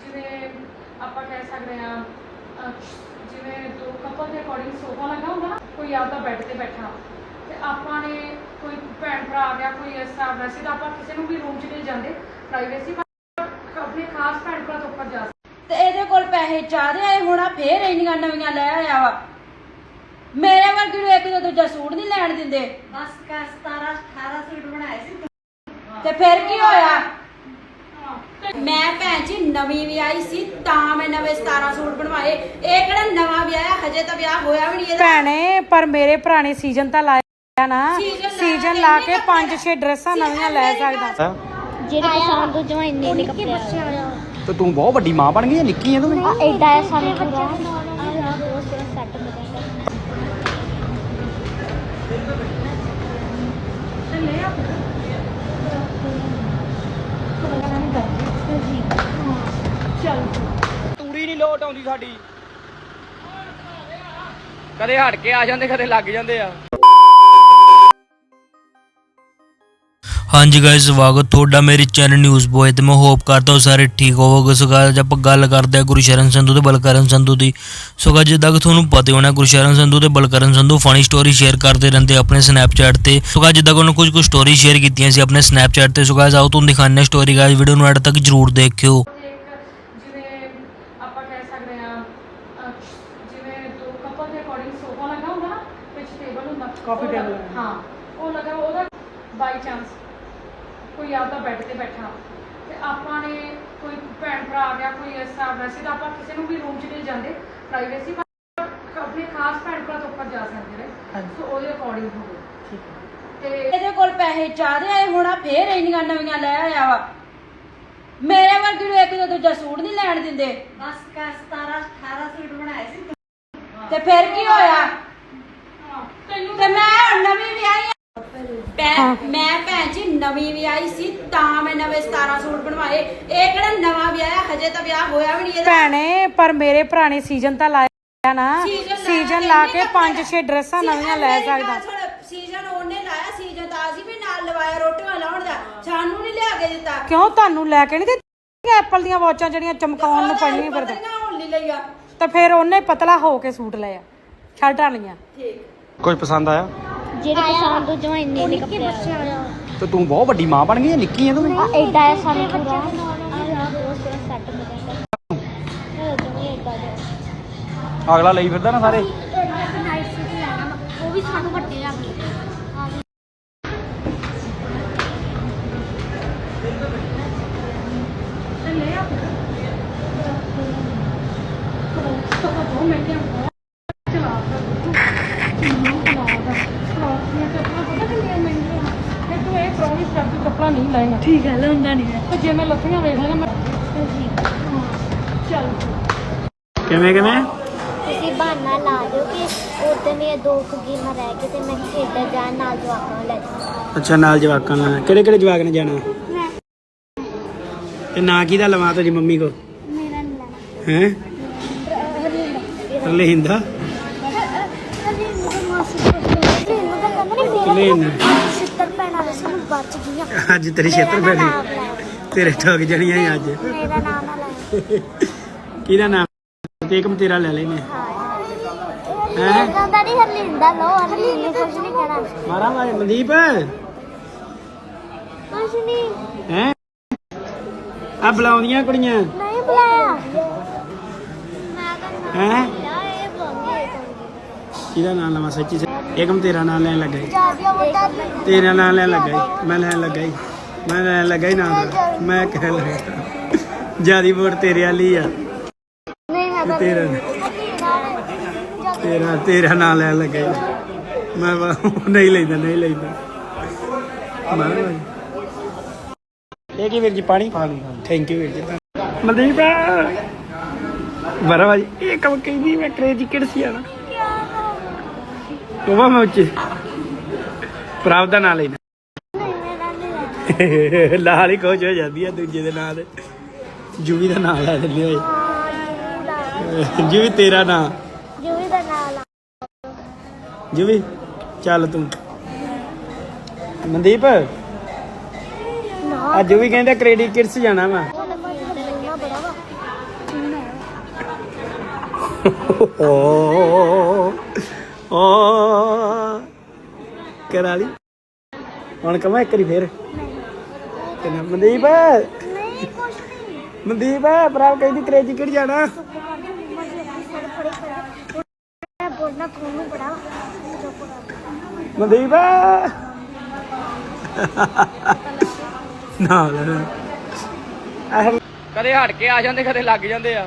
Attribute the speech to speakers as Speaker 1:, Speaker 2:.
Speaker 1: ਜਿਵੇਂ ਆਪਾਂ ਕਹਿ ਸਕਦੇ ਆ ਜਿਵੇਂ ਦੋ ਕਪਲ ਦੇ ਅਕੋਰਡਿੰਗ ਸੋਫਾ ਲੱਗਾ ਹੁੰਦਾ ਨਾ ਕੋਈ ਆਪਦਾ ਬੈੱਡ ਤੇ ਬੈਠਾ। ਤੇ ਆਪਾਂ ਨੇ ਕੋਈ ਭੈਣ ਭਰਾ ਆ ਗਿਆ ਕੋਈ ਇਸ ਤਰ੍ਹਾਂ ਵੈਸੇ ਤਾਂ ਆਪਾਂ ਕਿਸੇ ਨੂੰ ਵੀ ਰੂਮ 'ਚ ਨਹੀਂ ਜਾਂਦੇ ਪ੍ਰਾਈਵੇਸੀ ਆਪਣੇ ਖਾਸ ਭੈਣ ਭਰਾ ਤੋਂ ਉੱਪਰ ਜਾ ਸਕਦੇ।
Speaker 2: ਤੇ ਇਹਦੇ ਕੋਲ ਪੈਸੇ ਚਾਹਦੇ ਆਏ ਹੋਣਾ ਫੇਰ ਇੰਨੀਆਂ ਨਵੀਆਂ ਲੈ ਆਇਆ ਵਾ। ਮੇਰੇ ਵਰਗੀ ਨੂੰ ਇੱਕ ਦੋ ਦੂਜਾ ਸੂਟ ਨਹੀਂ ਲੈਣ ਦਿੰਦੇ।
Speaker 3: ਬਸ ਕਰ 17 18 ਸੂਟ ਬਣਾਏ ਸੀ।
Speaker 2: ਤੇ ਫਿਰ ਕੀ ਹੋਇਆ? ਮੈਂ ਭੈਣ ਜੀ ਨਵੀਂ ਵਿਆਹੀ ਸੀ ਤਾਂ ਮੈਂ ਨਵੇਂ 17 ਸੂਟ ਬਣਵਾਏ। ਇਹ ਕਿਹੜਾ ਨਵਾਂ ਵਿਆਹ ਹਜੇ ਤਾਂ ਵਿਆਹ ਹੋਇਆ ਵੀ ਨਹੀਂ ਇਹਦਾ।
Speaker 1: ਭੈਣੇ ਪਰ ਮੇਰੇ ਨੇ ਸੀਜ਼ਨ ਤਾਂ ਲਾਇਆ ਨਾ।
Speaker 2: Season ਲਾਇਆ
Speaker 1: ਸੀਜ਼ਨ ਲਾ ਕੇ
Speaker 2: ਇੰਨੇ
Speaker 1: 5-6 ਡਰੈਸਾਂ ਨਵੀਆਂ ਲੈ ਸਕਦਾ।
Speaker 4: ਜਿਹੜੇ ਕਿਸਾਨ ਤੋਂ ਜਮਾ ਇੰਨੇ ਇੰਨੇ ਕੱਪੜੇ ਆ।
Speaker 5: ਤੇ ਤੂੰ ਬਹੁਤ ਵੱਡੀ ਮਾਂ ਬਣ ਗਈ ਹੈ ਨਿੱਕੀ ਹੈ ਤੂੰ।
Speaker 4: ਆ ਐਡਾ ਹੈ ਸਾਨੂੰ ਪੂਰਾ ਆ ਬਹੁਤ ਸੋਹਣਾ ਸੈੱਟ ਮਿਲਿਆ
Speaker 5: ਤੂੜੀ ਨਹੀਂ ਲੋਟ ਆਉਂਦੀ ਸਾਡੀ। ਕਦੇ ਹਟ ਕੇ ਆ ਜਾਂਦੇ ਕਦੇ ਲੱਗ ਜਾਂਦੇ ਆ।
Speaker 6: ਹਾਂਜੀ ਗਾਇਸ ਸਵਾਗਤ। ਤੁਹਾਡਾ ਮੇਰੇ ਚੈਨਲ ਨਿਊਜ਼ ਬੋਏ ਤੇ ਮੈਂ ਹੋਪ ਕਰਦਾ ਹਾਂ ਸਾਰੇ ਠੀਕ ਹੋਵੋਗੇ। ਸੋ guys, ਆਪਾਂ ਗੱਲ ਕਰਦੇ ਹਾਂ ਗੁਰਸ਼ਰਨ ਸੰਧੂ ਤੇ ਬਲਕਰਨ ਸੰਧੂ ਦੀ। ਸੋ guys, ਜਿੱਦਾਂ ਕਿ ਤੁਹਾਨੂੰ ਪਤਾ ਹੀ ਹੋਣਾ ਗੁਰਸ਼ਰਨ ਸੰਧੂ ਤੇ Balkaran Sandhu funny story share ਕਰਦੇ ਰਹਿੰਦੇ ਆਪਣੇ ਸਨੈਪਚੈਟ ਤੇ। ਸੋ guys, ਜਿੱਦਾਂ ਕਿ ਉਹਨਾਂ ਕੁਝ ਕੁ ਸਟੋਰੀ ਸ਼ੇਅਰ ਕੀਤੀਆਂ ਸੀ ਆਪਣੇ ਸਨੈਪਚੈਟ ਤੇ। ਸੋ guys, ਆਓ ਤੁਹਾਨੂੰ ਦਿਖਾਉਂਦੇ ਹਾਂ ਸਟੋਰੀ ਗਾਇਸ ਵੀਡੀਓ ਨੂੰ ਐਡ ਤੱਕ ਜਰੂਰ ਦੇਖਿਓ
Speaker 1: ਇੱਕ ਜਿਵੇਂ ਆਪਾਂ ਕਹਿ ਸਕਦੇ ਆ ਜਿਵੇਂ ਦੋ ਕਪਲ ਦੇ ਅਕੋਰਡਿੰਗ ਸੋਫਾ ਲੱਗਾ ਹੁੰਦਾ ਨਾ ਵਿੱਚ ਟੇਬਲ ਹੁੰਦਾ
Speaker 7: Coffee
Speaker 1: ਉਹ
Speaker 7: table
Speaker 1: ਲੱਗਾ- ਹਾਂ ਉਹ ਲੱਗਾ ਉਹਦਾ ਬਾਈ ਚਾਂਸ ਕੋਈ ਆਪਦਾ ਬੈੱਡ ਤੇ ਬੈਠਾ। ਤੇ ਆਪਾਂ ਨੇ ਕੋਈ ਭੈਣ ਭਰਾ ਆ ਗਿਆ ਕੋਈ ਇਸ ਤਰ੍ਹਾਂ ਵੈਸੇ ਤਾਂ ਆਪਾਂ ਕਿਸੇ ਨੂੰ ਵੀ ਰੂਮ 'ਚ ਨਹੀਂ ਜਾਂਦੇ। ਪ੍ਰਾਈਵੇਸੀ ਆਪਣੇ ਖਾਸ ਭੈਣ ਭਰਾ ਤੋਂ ਉੱਪਰ ਜਾ ਸਕਦੇ ਨੇ। ਸੋ ਉਹਦੇ ਅਕੋਰਡਿੰਗ ਹੋਵੇ
Speaker 7: ਠੀਕ ਹੈ।
Speaker 1: ਤੇ
Speaker 2: ਇਹਦੇ ਕੋਲ ਪੈਸੇ ਚਾਹਦੇ ਆਏ ਹੋਣਾ ਫੇਰ ਇੰਨੀਆਂ ਨਵੀਆਂ ਲੈ ਆਇਆ ਵਾ। ਮੇਰੇ ਵਰਗੀ ਨੂੰ ਇੱਕ ਦੋ ਦੂਜਾ ਸੂਟ ਨਹੀਂ ਲੈਣ ਦਿੰਦੇ।
Speaker 3: ਬਸ ਕਰ 17 18 ਸੂਟ ਬਣਾਏ ਸੀ।
Speaker 2: ਤੇ ਫਿਰ ਕੀ ਹੋਇਆ? ਤੇ ਮੈਂ ਹੁਣ ਨਵੀਂ ਵਿਆਹੀ ਮੈਂ ਭੈਣ ਜੀ ਨਵੀਂ ਵਿਆਹੀ ਸੀ ਤਾਂ ਮੈਂ ਨਵੇਂ 17 ਸੂਟ ਬਣਵਾਏ। ਇਹ ਕਿਹੜਾ ਨਵਾਂ ਵਿਆਹ ਹੈ? ਹਜੇ ਤਾਂ ਵਿਆਹ ਹੋਇਆ ਵੀ ਨਹੀਂ ਇਹਦਾ।
Speaker 1: ਭੈਣੇ ਪਰ ਮੇਰੇ ਭਰਾ ਨੇ ਸੀਜ਼ਨ ਤਾਂ ਲਾਇਆ ਨਾ।
Speaker 2: Season ਲਾਇਆ
Speaker 1: ਸੀਜ਼ਨ ਲਾ ਕੇ
Speaker 2: ਇੰਨੇ
Speaker 1: 5-6 ਡਰੈਸਾਂ ਨਵੀਆਂ ਲੈ ਸਕਦਾ।
Speaker 2: ਸੀਜ਼ਨ ਉਹਨੇ ਲਾਇਆ ਸੀਜ਼ਨ ਤਾਂ ਅਸੀਂ ਵੀ ਨਾਲ ਲਵਾਇਆ ਰੋਟੀਆਂ ਲਾਉਣ ਦਾ। ਸਾਨੂੰ ਨਹੀਂ ਲਿਆ ਕੇ ਦਿੱਤਾ।
Speaker 1: ਕਿਉਂ ਤੁਹਾਨੂੰ ਲੈ ਕੇ ਨਹੀਂ ਦਿੱਤੀਆਂ? ਐਪਲ ਦੀਆਂ ਵਾਚਾਂ ਜਿਹੜੀਆਂ ਚਮਕਾਉਣ ਨੂੰ ਪਈਆਂ ਫਿਰਦੇ।
Speaker 2: ਪਤਲੀਆਂ ਹੁਣ ਨਹੀਂ ਲਈਆਂ।
Speaker 1: ਤਾਂ ਫਿਰ ਉਹਨੇ ਪਤਲਾ ਹੋ ਕੇ ਸੂਟ ਲਿਆ। ਸ਼ਰਟਾਂ ਲਈਆਂ
Speaker 5: ਕੁਝ ਪਸੰਦ ਆਇਆ?
Speaker 4: ਜਿਹੜੇ ਤੋਂ ਜਮਾ ਇੰਨੇ ਇੰਨੇ ਕੱਪੜੇ ਆ।
Speaker 5: ਤੇ ਤੂੰ ਬਹੁਤ ਵੱਡੀ ਮਾਂ ਬਣ ਗਈ ਹੈ ਨਿੱਕੀ ਹੈ ਤੂੰ
Speaker 4: ਆ ਐਡਾ ਹੈ ਸਾਨੂੰ ਪੂਰਾ। ਆ
Speaker 5: ਅਗਲਾ ਲਈ ਫਿਰਦਾ ਨਾ ਸਾਰੇ।
Speaker 4: ਨਾਈਟ ਸੂਟ ਲੈਣਾ ਉਹ ਵੀ ਸਾਨੂੰ ਵੱਡੇ ਆ ਗਏ
Speaker 1: ਕੱਪੜਾ ਨਹੀਂ ਲੈਣਾ ਠੀਕ ਹੈ ਲੈਂਦਾ ਨਹੀਂ ਤੇ ਜੇ ਮੈਂ ਲੱਥੀਆਂ ਵੇਖ ਲੈਣਾ ਮੈਂ ਚੱਲ।
Speaker 5: ਕਿਵੇਂ ਕਿਵੇਂ?
Speaker 4: ਤੁਸੀਂ ਬਹਾਨਾ ਲਾ ਦਿਓ ਕਿ ਉਦੋਂ ਦੀਆਂ ਦੋ ਕੁ ਗੇਮਾਂ ਰਹਿ ਗਏ ਤੇ ਮੈਂ ਖੇਡਣ ਜਾਣ ਨਾਲ ਜਵਾਕਾਂ ਨੂੰ ਲੈ ਜਾਵਾਂ
Speaker 7: ਅੱਛਾ ਨਾਲ ਜਵਾਕਾਂ ਨਾਲ। ਕਿਹੜੇ ਕਿਹੜੇ ਜਵਾਕ ਨੇ ਜਾਣਾ?
Speaker 4: ਮੈਂ
Speaker 7: ਤੇ ਨਾਂ ਕਿਹਦਾ ਲਵਾ ਤੁਹਾਡੀ ਮੰਮੀ ਕੋ?
Speaker 4: ਮੇਰਾ ਨਹੀਂ ਲੈਣਾ।
Speaker 7: ਹੈ? ਰਲੇਂਦਾ। ਰਲੇਂਦਾ।
Speaker 4: ਛਿੱਤਰ ਪੈਣਾ ਵੇ ਸਾਨੂੰ ਬਚ ਗਈਆਂ
Speaker 7: ਅੱਜ ਤੇਰੀ ਛੇਤਰ
Speaker 4: ਮੇਰਾ
Speaker 7: ਬੈਠੀ।
Speaker 4: ਲੈ।
Speaker 7: ਤੇਰੇ ਠੋਕ ਜਣੀਆਂ ਸੀ ਅੱਜ।
Speaker 4: ਮੇਰਾ ਨਾਮ ਨਾ ਲੈ।
Speaker 7: ਕਿਹਦਾ ਨਾਮ? ਤੇਰਾ ਲੈ ਲੈਨੇ।
Speaker 4: ਹੈ ਦਾ ਨਹੀਂ ਹਰਲਿੰਦਾ ਲੋ ਹਰਲਿੰਦ ਨੇ ਕੁਝ ਨਹੀਂ ਕਹਿਣਾ।
Speaker 7: ਮਾਰਾ ਮਾਰੇ ਮਨਦੀਪ?
Speaker 4: ਕੁਝ ਨਹੀਂ।
Speaker 7: ਹੈ? ਆ ਬੁਲਾਉਂਦੀਆਂ ਕੁੜੀਆਂ।
Speaker 4: ਨਹੀਂ ਬੁਲਾਇਆ। ਮੈਂ ਕਹਿੰਦਾ
Speaker 7: ਹੈ
Speaker 4: ਇਹ
Speaker 7: ਕਿਹਦਾ ਨਾਮ ਲਵਾਂ ਸੱਚੀ ਸੱਚੀ। ਇੱਕਮ ਤੇਰਾ ਨਾਮ ਲੈਣ ਲੱਗਾ
Speaker 4: ਵੱਡਾ
Speaker 7: ਤੇਰਾ ਨਾਮ ਲੈਣ ਲੱਗਾ। ਮੈਂ ਲੈਣ ਲੱਗਾ। ਮੈਂ ਲੈਣ ਲੱਗਾ ਹੀ ਨਾਮ। ਦਾ ਮੈਂ ਕਹਿ ਲੱਗਾ। ਜਿਆਦੀ ਵੋਟ ਤੇਰੇ ਵਾਲੀ ਆ। ਤੇਰਾ ਤੇਰਾ ਤੇਰਾ ਨਾਮ ਲੈਣ ਲੱਗਾ ਸੀ। ਮੈਂ ਨਹੀਂ ਲੈਂਦਾ ਨਹੀਂ ਲੈਂਦਾ। ਮਾਰ ਇਹ ਕੀ ਵੀਰ ਜੀ ਪਾਣੀ? ਪਾਣੀ ਥੈਂਕ ਯੂ ਵੀਰ ਜੀ। ਮਨਦੀਪ ਬਰਾ ਭਾਜੀ ਇਹ ਕੰਮ ਕਹਿੰਦੀ ਮੈਂ ਕਰੇਜੀ ਕਿਹੜੀ ਆਣਾ? ਉਹ ਮੈਂ ਉੱਚੇ। ਪ੍ਰਾਪ ਦਾ ਨਾਂ। ਲੈਣਾ ਲਾਲ ਹੀ ਖੁਸ਼ ਹੋ ਜਾਂਦੀ ਆ ਦੂਜੇ ਦੇ ਨਾਂ ਤੇ। ਜੂਵੀ ਦਾ ਨਾਮ ਲੈ ਲੈਂਦੇ ਹੋਏ ਜੂਵੀ ਤੇਰਾ ਨਾਂ।
Speaker 4: ਜੂਵੀ ਦਾ ਨਾਮ
Speaker 7: ਜੂਵੀ ਚੱਲ ਤੂੰ। ਮਨਦੀਪ।
Speaker 4: ਨਾ
Speaker 7: ਅੱਜ ਵੀ ਕਹਿੰਦਾ ਕ੍ਰੈਡਿਟ ਕਿਡਸ ਜਾਣਾ ਵਾ। ਓ ਓ ਕਰਾ ਲਈ। ਹੁਣ ਕਮਾ ਇੱਕ ਵਾਰੀ ਫੇਰ। ਕਿੰਨਾ ਮਨਦੀਪ?
Speaker 4: ਨਹੀਂ ਕੁਛ ਨਹੀਂ।
Speaker 7: ਮਨਦੀਪ ਭਰਾ ਕਹਿੰਦੀ ਕਰੇਜੀ ਕਿਹੜੀ ਜਾਣਾ?
Speaker 4: ਮੈਂ ਬੋਲਣਾ ਤੁਹਾਨੂੰ ਬੜਾ।
Speaker 7: ਮਨਦੀਪ। ਨਾ ਨਾ। ਆਹ
Speaker 5: ਕਦੇ ਹਟ ਕੇ ਆ ਜਾਂਦੇ ਕਦੇ ਲੱਗ ਜਾਂਦੇ ਆ।